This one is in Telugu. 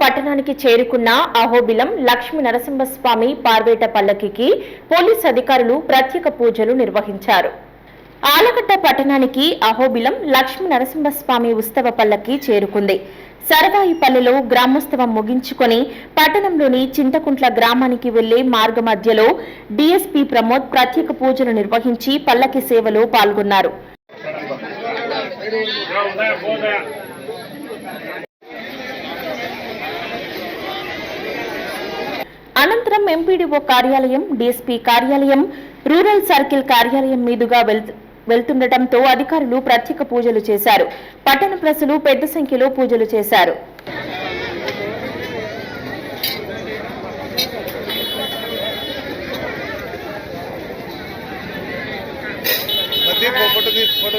పట్టణానికి చేరుకున్న అహోబిలం లక్ష్మీ నరసింహస్వామి పార్వేట పల్లకికి పోలీస్ అధికారులు ప్రత్యేక పూజలు నిర్వహించారు. ఆలగడ్డ పట్టణానికి అహోబిలం లక్ష్మీ నరసింహస్వామి ఉత్సవ పల్లకి చేరుకుంది. సరవాయిపల్లెలో గ్రామోత్సవం ముగించుకొని పట్టణంలోని చింతకుంట్ల గ్రామానికి వెళ్ళే మార్గ మధ్యలో డీఎస్పీ ప్రమోద్ ప్రత్యేక పూజలు నిర్వహించి పల్లకి సేవలో పాల్గొన్నారు. అనంతరం ఎంపీడీఓ కార్యాలయం డీఎస్పీ కార్యాలయం రూరల్ సర్కిల్ కార్యాలయం మీదుగా వెళ్తుండటంతో అధికారులు ప్రత్యేక పూజలు చేశారు. పట్టణ ప్రజలు పెద్ద సంఖ్యలో పూజలు చేశారు. ఫోటో